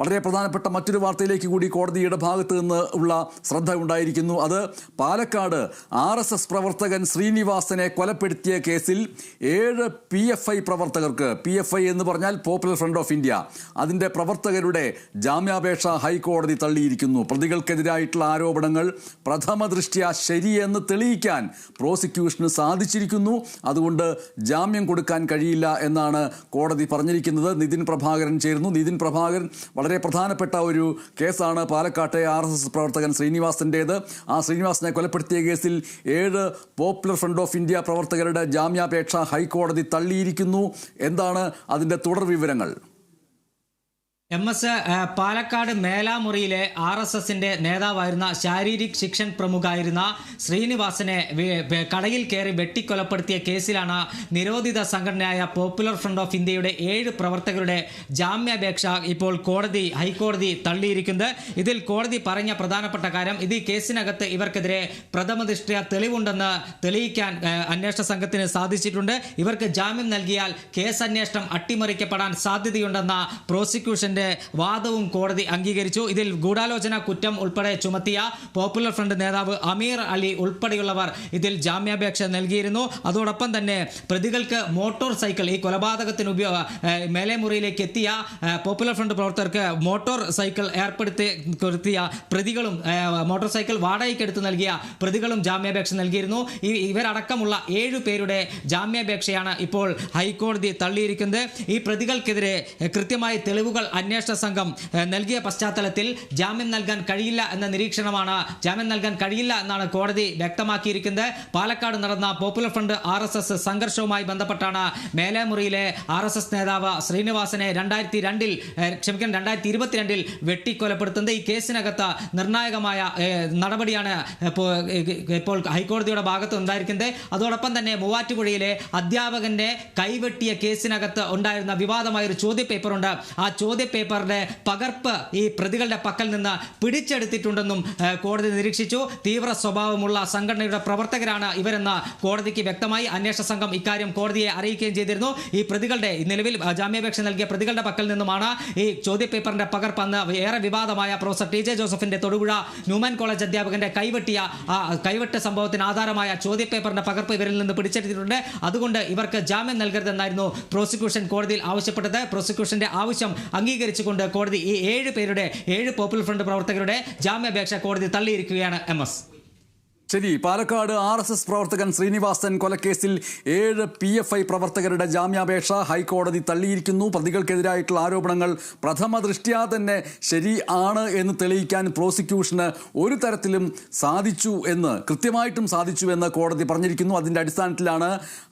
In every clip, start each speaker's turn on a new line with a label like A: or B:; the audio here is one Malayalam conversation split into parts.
A: വളരെ പ്രധാനപ്പെട്ട മറ്റൊരു വാർത്തയിലേക്ക് കൂടി കോടതിയുടെ ഭാഗത്ത് നിന്ന് ഉള്ള ശ്രദ്ധ ഉണ്ടായിരിക്കുന്നു. അത് പാലക്കാട് ആർ എസ് എസ് പ്രവർത്തകൻ ശ്രീനിവാസനെ കൊലപ്പെടുത്തിയ കേസിൽ ഏഴ് പി എഫ് ഐ പ്രവർത്തകർക്ക് പി എഫ് ഐ എന്ന് പറഞ്ഞാൽ പോപ്പുലർ ഫ്രണ്ട് ഓഫ് ഇന്ത്യ അതിന്റെ പ്രവർത്തകരുടെ ജാമ്യാപേക്ഷ ഹൈക്കോടതി തള്ളിയിരിക്കുന്നു. പ്രതികൾക്കെതിരായിട്ടുള്ള ആരോപണങ്ങൾ പ്രഥമ ദൃഷ്ട്യാ ശരിയെന്ന് തെളിയിക്കാൻ പ്രോസിക്യൂഷന് സാധിച്ചിരിക്കുന്നു. അതുകൊണ്ട് ജാമ്യം കൊടുക്കാൻ കഴിയില്ല എന്നാണ് കോടതി പറഞ്ഞിരിക്കുന്നത്. നിതിൻ പ്രഭാകരൻ ചേരുന്നു. നിതിൻ പ്രഭാകരൻ വളരെ പ്രധാനപ്പെട്ട ഒരു കേസാണ് പാലക്കാട്ടെ ആർ എസ് എസ് പ്രവർത്തകൻ ശ്രീനിവാസന്റേത് ആ ശ്രീനിവാസനെ കൊലപ്പെടുത്തിയ കേസിൽ ഏഴ് പോപ്പുലർ ഫ്രണ്ട് ഓഫ് ഇന്ത്യ പ്രവർത്തകരുടെ ജാമ്യാപേക്ഷ ഹൈക്കോടതി തള്ളിയിരിക്കുന്നു. എന്താണ് അതിന്റെ തുടർ വിവരങ്ങൾ?
B: എം എസ് പാലക്കാട് മേലാമുറിയിലെ ആർ എസ് എസിന്റെ നേതാവായിരുന്ന ശാരീരിക് ശിക്ഷൻ പ്രമുഖായിരുന്ന ശ്രീനിവാസനെ കടയിൽ കയറി വെട്ടിക്കൊലപ്പെടുത്തിയ കേസിലാണ് നിരോധിത സംഘടനയായ പോപ്പുലർ ഫ്രണ്ട് ഓഫ് ഇന്ത്യയുടെ ഏഴ് പ്രവർത്തകരുടെ ജാമ്യാപേക്ഷ ഇപ്പോൾ കോടതി ഹൈക്കോടതി തള്ളിയിരിക്കുന്നത്. ഇതിൽ കോടതി പറഞ്ഞ പ്രധാനപ്പെട്ട കാര്യം ഇത് കേസിനകത്ത് ഇവർക്കെതിരെ പ്രഥമ ദൃഷ്ട്യ തെളിവുണ്ടെന്ന് തെളിയിക്കാൻ അന്വേഷണ സംഘത്തിന് സാധിച്ചിട്ടുണ്ട്. ഇവർക്ക് ജാമ്യം നൽകിയാൽ കേസ് അന്വേഷണം അട്ടിമറിക്കപ്പെടാൻ സാധ്യതയുണ്ടെന്ന പ്രോസിക്യൂഷന്റെ വാദവും കോടതി അംഗീകരിച്ചു. ഇതിൽ ഗൂഢാലോചന കുറ്റം ഉൾപ്പെടെ ചുമത്തിയ പോപ്പുലർ ഫ്രണ്ട് നേതാവ് അമീർ അലി ഉൾപ്പെടെയുള്ളവർ ഇതിൽ ജാമ്യാപേക്ഷ നൽകിയിരുന്നു. അതോടൊപ്പം തന്നെ പ്രതികൾക്ക് മോട്ടോർ സൈക്കിൾ ഈ കൊലപാതകത്തിന് ഉപയോഗ മേലേമുറിയിലേക്ക് എത്തിയ പോപ്പുലർ ഫ്രണ്ട് പ്രവർത്തകർക്ക് മോട്ടോർ സൈക്കിൾ ഏർപ്പെടുത്തി കൊടുത്തിയ പ്രതികളും മോട്ടോർ സൈക്കിൾ വാടകയ്ക്ക് വാടകയ്ക്കെടുത്ത് നൽകിയ പ്രതികളും ജാമ്യാപേക്ഷ നൽകിയിരുന്നു. ഈ ഇവരടക്കമുള്ള ഏഴു പേരുടെ ജാമ്യാപേക്ഷയാണ് ഇപ്പോൾ ഹൈക്കോടതി തള്ളിയിരിക്കുന്നത്. ഈ പ്രതികൾക്കെതിരെ കൃത്യമായ തെളിവുകൾ അന്വേഷണ സംഘം നൽകിയ പശ്ചാത്തലത്തിൽ ജാമ്യം നൽകാൻ കഴിയില്ല എന്ന നിരീക്ഷണമാണ്. ജാമ്യം നൽകാൻ കഴിയില്ല എന്നാണ് കോടതി വ്യക്തമാക്കിയിരിക്കുന്നത്. പാലക്കാട് നടന്ന popular front R S S സംഘർഷവുമായി ബന്ധപ്പെട്ടാണ് മേലേമുറിയിലെ ആർ എസ് എസ് നേതാവ് ശ്രീനിവാസനെ രണ്ടായിരത്തി രണ്ടിൽ ക്ഷമിക്കാൻ രണ്ടായിരത്തി ഇരുപത്തിരണ്ടിൽ വെട്ടിക്കൊലപ്പെടുത്തുന്നത്. ഈ കേസിനകത്ത് നിർണായകമായ നടപടിയാണ് ഇപ്പോൾ ഹൈക്കോടതിയുടെ ഭാഗത്ത് ഉണ്ടായിരിക്കുന്നത് അതോടൊപ്പം തന്നെ മൂവാറ്റുപുഴയിലെ അധ്യാപകന്റെ കൈവെട്ടിയ കേസിനകത്ത് ഉണ്ടായിരുന്ന വിവാദമായ ഒരു ചോദ്യപേപ്പറുണ്ട്. ആ ചോദ്യപേപ്പറിന്റെ പകർപ്പ് ഈ പ്രതികളുടെ പക്കൽ നിന്ന് പിടിച്ചെടുത്തിട്ടുണ്ടെന്നും കോടതി നിരീക്ഷിച്ചു. തീവ്ര സ്വഭാവമുള്ള സംഘടനയുടെ പ്രവർത്തകരാണ് ഇവരെന്ന് കോടതിക്ക് വ്യക്തമായി അന്വേഷണ സംഘം ഇക്കാര്യം കോടതിയെ അറിയിക്കുകയും ചെയ്തിരുന്നു. ഈ പ്രതികളുടെ നിലവിൽ ജാമ്യാപേക്ഷ നൽകിയ പ്രതികളുടെ പക്കൽ നിന്നുമാണ് ഈ ചോദ്യപേപ്പറിന്റെ പകർപ്പ് അന്ന് ഏറെ വിവാദമായ പ്രൊഫസർ ടി ജെ ജോസഫിന്റെ തൊടുപുഴ ന്യൂമാൻ കോളേജ് അധ്യാപകന്റെ കൈവെട്ടിയ കൈവെട്ട സംഭവത്തിന് ആധാരമായ ചോദ്യപേപ്പറിന്റെ പകർപ്പ് ഇവരിൽ നിന്ന് പിടിച്ചെടുത്തിട്ടുണ്ട്. അതുകൊണ്ട് ഇവർക്ക് ജാമ്യം നൽകരുതെന്നായിരുന്നു പ്രോസിക്യൂഷൻ കോടതിയിൽ ആവശ്യപ്പെട്ടത്. പ്രോസിക്യൂഷന്റെ ആവശ്യം അംഗീകരിച്ചുകൊണ്ട് കോടതി ഈ ഏഴ് പേരുടെ ഏഴ് പോപ്പുലർ ഫ്രണ്ട് പ്രവർത്തകരുടെ ജാമ്യാപേക്ഷ കോടതി തള്ളിയിരിക്കുകയാണ് എം എസ്.
A: ശരി പാലക്കാട് ആർ എസ് എസ് പ്രവർത്തകൻ ശ്രീനിവാസൻ കൊലക്കേസിൽ ഏഴ് പി എഫ് ഐ പ്രവർത്തകരുടെ ജാമ്യാപേക്ഷ ഹൈക്കോടതി തള്ളിയിരിക്കുന്നു. പ്രതികൾക്കെതിരായിട്ടുള്ള ആരോപണങ്ങൾ പ്രഥമ ദൃഷ്ട്യാ തന്നെ ശരി ആണ് എന്ന് തെളിയിക്കാൻ പ്രോസിക്യൂഷന് ഒരു തരത്തിലും സാധിച്ചു എന്ന് കൃത്യമായിട്ടും സാധിച്ചു എന്ന് കോടതി പറഞ്ഞിരിക്കുന്നു. അതിന്റെ അടിസ്ഥാനത്തിലാണ്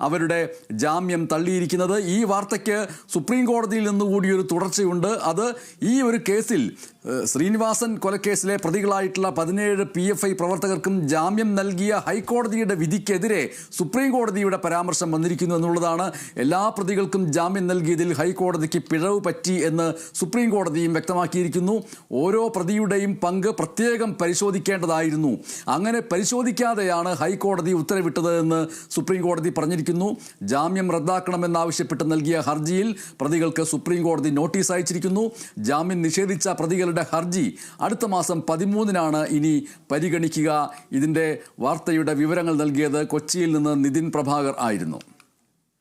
A: അവരുടെ ജാമ്യം തള്ളിയിരിക്കുന്നത്. ഈ വാർത്തയ്ക്ക് സുപ്രീം കോടതിയിൽ നിന്നുകൂടി ഒരു തുടർച്ചയുണ്ട്. അത് ഈ ഒരു കേസിൽ ശ്രീനിവാസൻ കൊലക്കേസിലെ പ്രതികളായിട്ടുള്ള പതിനേഴ് പി എഫ് ഐ പ്രവർത്തകർക്കും ജാമ്യം നൽകിയ ഹൈക്കോടതിയുടെ വിധിക്കെതിരെ സുപ്രീം കോടതിയുടെ പരാമർശം വന്നിരിക്കുന്നു എന്നുള്ളതാണ് എല്ലാ പ്രതികൾക്കും ജാമ്യം നൽകിയതിൽ ഹൈക്കോടതിക്ക് പിഴവ് പറ്റി എന്ന് സുപ്രീം കോടതിയും വ്യക്തമാക്കിയിരിക്കുന്നു. ഓരോ പ്രതിയുടെയും പങ്ക് പ്രത്യേകം പരിശോധിക്കേണ്ടതായിരുന്നു. അങ്ങനെ പരിശോധിക്കാതെയാണ് ഹൈക്കോടതി ഉത്തരവിട്ടത് എന്ന് സുപ്രീം കോടതി പറഞ്ഞിരിക്കുന്നു. ജാമ്യം റദ്ദാക്കണമെന്നാവശ്യപ്പെട്ട് നൽകിയ ഹർജിയിൽ പ്രതികൾക്ക് സുപ്രീം കോടതി നോട്ടീസ് അയച്ചിരിക്കുന്നു. ജാമ്യം നിഷേധിച്ച പ്രതികളുടെ ഹർജി അടുത്ത മാസം പതിമൂന്നിനാണ് ഇനി പരിഗണിക്കുക. ഇതിന്റെ വാർത്തയുടെ വിവരങ്ങൾ നൽകിയത് കൊച്ചിയിൽ നിന്ന് നിതിൻ പ്രഭാകർ ആയിരുന്നു